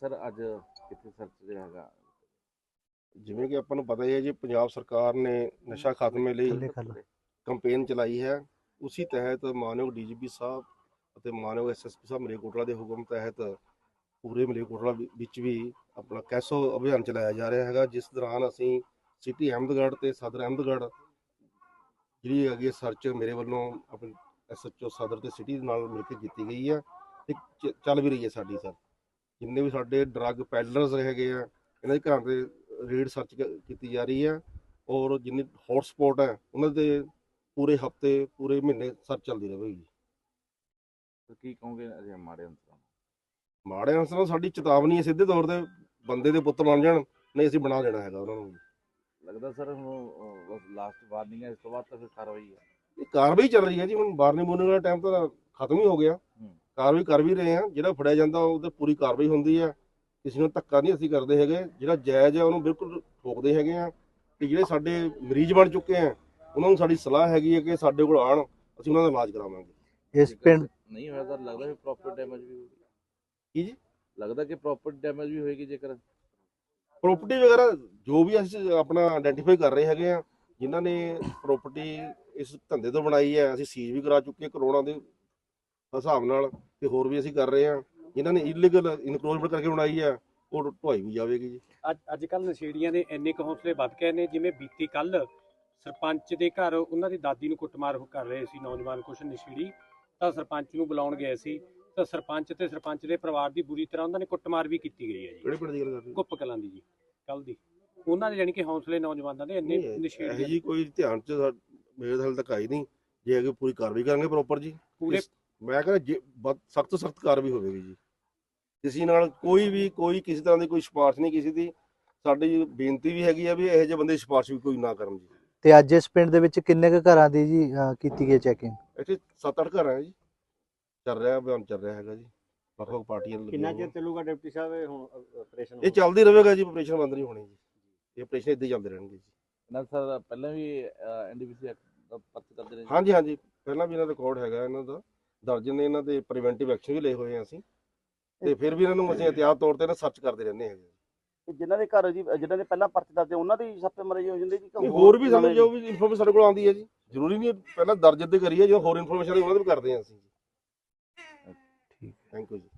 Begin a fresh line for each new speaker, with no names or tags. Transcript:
Sir ਅੱਜ ਕਿੱਥੇ search ਜਿਹੜਾ ਹੈਗਾ।
ਜਿਵੇਂ ਕਿ ਆਪਾਂ ਨੂੰ ਪਤਾ ਹੀ ਹੈ ਜੀ ਪੰਜਾਬ ਸਰਕਾਰ ਨੇ ਨਸ਼ਾ ਖਾਤਮੇ ਲਈ। ਕੰਪੇਨ ਚਲਾਈ ਹੈ। ਉਸੇ ਤਹਿਤ ਮਾਨਯੋਗ ਡੀਜੀਪੀ ਸਾਹਿਬ ਅਤੇ ਮਾਨਯੋਗ ਐਸਐਸਪੀ ਸਾਹਿਬ ਮਲੇਰਕੋਟਲਾ ਦੇ ਹੁਕਮ ਤਹਿਤ ਪੂਰੇ ਮਲੇਰਕੋਟਲਾ ਵਿ- ਵਿੱਚ ਵੀ ਆਪਣਾ ਕੈਸੋ ਅਭਿਆਨ ਚਲਾਇਆ ਜਾ ਰਿਹਾ ਹੈਗਾ ਜਿਸ ਦੌਰਾਨ ਅਸੀਂ ਸਿਟੀ ਅਹਿਮਦਗੜ੍ਹ ਤੇ ਸਦਰ ਅਹਿਮਦਗੜ੍ਹ ਜਿਹੜੀ ਹੈਗੀ ਸਰਚ ਮੇਰੇ ਵੱਲੋਂ ਆਪਣੇ ਐਸਐਚਓ ਸਦਰ ਤੇ ਸਿਟੀ ਦੇ ਨਾਲ ਮਿਲ ਕੇ ਕੀਤੀ ਗਈ ਹੈ। ਤੇ ਚੱਲ ਵੀ ਰਹੀ ਹੈ ਸਾਡੀ ਸਰ। ਜਿੰਨੇ ਵੀ ਸਾਡੇ ਡਰੱਗ ਪੈਡਲਰਸ ਹੈਗੇ ਆ ਇਹਨਾਂ ਦੇ ਘਰਾਂ ਤੇ ਰੇਡ ਸਰਚ ਕੀਤੀ ਜਾ ਰਹੀ ਹੈ ਔਰ ਜਿੰਨੇ ਹੌਟ ਸਪੌਟ ਹੈ ਉਹਨਾਂ ਦੇ ਪੂਰੇ ਹਫ਼ਤੇ ਪੂਰੇ ਮਹੀਨੇ ਸਰਚ ਚੱਲਦੀ ਰਹੇਗੀ
ਤਾਂ ਕੀ ਕਹੋਗੇ ਅਜੇ ਮਾੜੇ ਅੰਸਰਾਂ?
ਮਾੜੇ ਅਨਸਰਾਂ ਸਾਡੀ ਚੇਤਾਵਨੀ ਹੈ ਸਿੱਧੇ ਤੌਰ ਤੇ ਬੰਦੇ ਦੇ ਪੁੱਤ ਬਣ ਜਾਣ ਨਹੀਂ ਅਸੀਂ ਬਣਾ ਦੇਣਾ ਹੈਗਾ ਉਹਨਾਂ ਨੂੰ
ਲੱਗਦਾ ਸਰ ਹੁਣ ਲਾਸਟ ਵਾਰਨਿੰਗ ਹੈ ਇਸ ਤੋਂ ਬਾਅਦ ਤਾਂ ਫਿਰ ਕਾਰਵਾਈ ਹੈ
ਇਹ ਕਾਰਵਾਈ ਚੱਲ ਰਹੀ ਹੈ ਜੀ ਹੁਣ ਬਾਰਨੀ ਬੋਲਣ ਦਾ ਟਾਈਮ ਤਾਂ ਖਤਮ ਹੀ ਹੋ ਗਿਆ। ਕਾਰਵਾਈ ਕਰ ਵੀ ਰਹੇ ਆ ਜਿਹੜਾ ਫੜਿਆ ਜਾਂਦਾ ਉਹਦੇ ਪੂਰੀ ਕਾਰਵਾਈ ਹੁੰਦੀ ਹੈ। ਕਿਸੇ ਨੂੰ ਧੱਕਾ ਨਹੀਂ ਅਸੀਂ ਕਰਦੇ ਹੈਗੇ। ਜਿਹੜਾ ਜਾਇਜ਼ ਹੈ ਉਹਨੂੰ ਬਿਲਕੁਲ ਠੋਕਦੇ ਹੈਗੇ ਆ ਤੇ ਜਿਹੜੇ ਸਾਡੇ ਮਰੀਜ਼ ਬਣ ਚੁੱਕੇ ਆ ਉਹਨਾਂ ਨੂੰ ਸਾਡੀ ਸਲਾਹ ਹੈਗੀ ਹੈ ਕਿ ਸਾਡੇ ਕੋਲ ਆਣ ਅਸੀਂ ਉਹਨਾਂ ਦਾ ਇਲਾਜ ਕਰਾਵਾਂਗੇ।
ਇਸ ਪਿੰਡ
ਨਹੀਂ ਹੋਇਆ ਤਾਂ ਲੱਗਦਾ ਫਿਰ ਪ੍ਰੋਪਰ ਡੈਮੇਜ ਵੀ ਹੋਊਗੀ।
ਕੀ ਜੀ?
ਲੱਗਦਾ ਕਿ ਪ੍ਰੋਪਰ ਡੈਮੇਜ ਵੀ ਹੋਏਗੀ ਜੇਕਰ।
ਪ੍ਰਾਪਰਟੀ ਵਗੈਰਾ ਜੋ ਵੀ ਅਸੀਂ ਆਪਣਾ ਆਇਡੈਂਟੀਫਾਈ ਕਰ ਰਹੇ ਹੈਗੇ ਆ ਜਿਨ੍ਹਾਂ ਨੇ ਪ੍ਰਾਪਰਟੀ ਇਸ ਧੰਦੇ ਤੋਂ ਬਣਾਈ ਹੈ ਅਸੀਂ ਸੀਜ਼ ਵੀ ਕਰਾ ਚੁੱਕੇ ਕਰੋੜਾਂ ਦੇ ਹਿਸਾਬ ਨਾਲ ਤੇ ਹੋਰ ਵੀ ਅਸੀਂ ਕਰ ਰਹੇ ਹਾਂ। ਜਿਨ੍ਹਾਂ ਨੇ ਇਲੀਗਲ ਇਨਕਰੋਚਮੈਂਟ ਕਰਕੇ ਬਣਾਈ ਹੈ ਉਹ ਢੁਆਈ ਵੀ ਜਾਵੇਗੀ ਜੀ।
ਅੱਜ ਅੱਜ ਕੱਲ ਨਸ਼ੇੜੀਆਂ ਦੇ ਇੰਨੇ ਕੁ ਹੌਸਲੇ ਵੱਧ ਗਏ ਨੇ ਜਿਵੇਂ ਬੀਤੀ ਕੱਲ ਸਰਪੰਚ ਦੇ ਘਰ ਉਹਨਾਂ ਦੀ ਦਾਦੀ ਨੂੰ ਕੁੱਟਮਾਰ ਕਰ ਰਹੇ ਸੀ ਨੌਜਵਾਨ ਕੁਛ ਨਸ਼ੇੜੀ ਤਾਂ ਸਰਪੰਚ ਨੂੰ ਬੁਲਾਉਣ ਗਏ ਸੀ। ਤਾਂ ਸਰਪੰਚ ਤੇ ਸਰਪੰਚ ਦੇ ਪਰਿਵਾਰ ਦੀ ਬੁਰੀ ਤਰ੍ਹਾਂ ਉਹਨਾਂ ਨੇ ਕੁੱਟਮਾਰ ਵੀ ਕੀਤੀ ਗਈ ਹੈ ਜੀ।
ਕਿਹੜੇ ਪਿੰਡ ਦੀ ਗੱਲ ਕਰ ਰਹੇ
ਕੁੱਪ ਕਲਾਂ ਦੀ ਜੀ ਕੱਲ ਦੀ। ਉਹਨਾਂ ਦੇ ਜਾਨੀ ਕਿ ਹੌਸਲੇ ਨੌਜਵਾਨਾਂ ਦੇ ਇੰਨੇ ਨਸ਼ੇੜੀ
ਜੀ ਕੋਈ ਧਿਆਨ ਚ ਮੇਰੇ ਹਾਲ ਤੱਕ ਆਈ ਨਹੀਂ। ਜੇ ਅਗੇ ਪੂਰੀ ਕਾਰਵਾਈ ਕਰਾਂਗੇ ਪ੍ਰੋਪਰ ਜੀ।
ਪੂਰੇ
ਮੈਂ ਕਹਿੰਦਾ ਸਖਤ ਤੋਂ ਸਖਤ ਕਾਰਵਾਈ ਹੋਵੇਗੀ ਜੀ। ਕਿਸੇ ਨਾਲ ਕੋਈ ਵੀ ਕੋਈ ਕਿਸੇ ਤਰ੍ਹਾਂ ਦੀ ਕੋਈ ਸਿਫਾਰਿਸ਼ ਨਹੀਂ ਕਿਸੇ ਦੀ। ਸਾਡੀ ਬੇਨਤੀ ਵੀ ਹੈਗੀ ਆ ਵੀ ਇਹੋ ਜਿਹੇ ਬੰਦੇ ਦੀ ਸਿਫਾਰਿਸ਼ ਵੀ ਕੋਈ ਨਾ ਕਰਨ ਜੀ।
ਤੇ ਅੱਜ ਇਸ ਪਿੰਡ ਦੇ ਵਿੱਚ ਕਿੰਨੇ ਕੁ ਘਰਾਂ ਦੀ ਜੀ ਕੀਤੀ ਗਈ ਚੈਕਿੰਗ
ਇੱਥੇ 7-8 ਘਰ ਹੈ ਜੀ। ਚੱਲ ਰਿਹਾ ਅਭਿਆਨ ਚੱਲ ਰਿਹਾ ਹੈਗਾ ਜੀ। ਵੱਖ ਵੱਖ ਪਾਰਟੀਆਂ ਲੱਗੀਆਂ
ਕਿੰਨਾ। ਚਿਰ ਚੱਲੂਗਾ ਡਿਪਟੀ ਸਾਹਿਬ ਇਹ ਹੁਣ ਆਪਰੇਸ਼ਨ
ਇਹ ਚੱਲਦੀ ਰਹੇਗਾ ਜੀ ਆਪਰੇਸ਼ਨ ਬੰਦ ਨਹੀਂ ਹੋਣੀ ਜੀ। ਇਹ ਆਪਰੇਸ਼ਨ ਇਦਾਂ ਹੀ ਚੱਲਦੇ ਰਹਿਣਗੇ ਜੀ।
ਨਾ ਸਰ ਪਹਿਲਾਂ ਵੀ ਐਨਡੀਪੀਸੀ ਐਕਟ ਦਾ ਕਰਦੇ ਰਹੇ
ਹਾਂਜੀ ਹਾਂਜੀ। ਪਹਿਲਾਂ ਵੀ ਇਹਨਾਂ ਦਾ ਰਿਕਾਰਡ ਹੈਗਾ ਇਹਨਾਂ ਦਾ। ਦਰਜਨ ਨੇ ਇਹਨਾਂ ਦੇ ਪ੍ਰੀਵੈਂਟਿਵ ਐਕਸ਼ਨ ਵੀ ਲਏ ਹੋਏ ਆ ਅਸੀਂ। ਤੇ ਫਿਰ ਵੀ ਇਹਨਾਂ ਨੂੰ ਅਸੀਂ ਇhtiyਾਤ ਤੌਰ ਤੇ ਨਾ ਸਰਚ ਕਰਦੇ ਰਹਿੰਦੇ ਹੈਗੇ।
ਜਿਨ੍ਹਾਂ ਦੇ ਘਰ ਜੀ ਜਿਨ੍ਹਾਂ ਦੇ ਪਹਿਲਾਂ ਪਰਚੇ ਦੱਸਦੇ ਉਹਨਾਂ ਦੀ ਛਾਪੇਮਾਰੀ ਹੋ ਜਾਂਦੀ ਜੀ ਕਿ
ਨਹੀਂ, ਹੋਰ ਵੀ ਸਾਨੂੰ ਜੋ? ਵੀ ਇਨਫੋਰਮੇਸ਼ਨ ਸਾਡੇ ਕੋਲ ਆਉਂਦੀ ਹੈ ਜੀ। ਜ਼ਰੂਰੀ ਨਹੀਂ ਪਹਿਲਾਂ ਦਰਜ ਤੇ ਕਰੀਏ ਜੋ ਹੋਰ ਇਨਫੋਰਮੇਸ਼ਨ ਉਹਨਾਂ ਦੇ ਵੀ ਕਰਦੇ ਹਾਂ ਅਸੀਂ
ਠੀਕ
ਥੈਂਕ ਯੂ ਜੀ।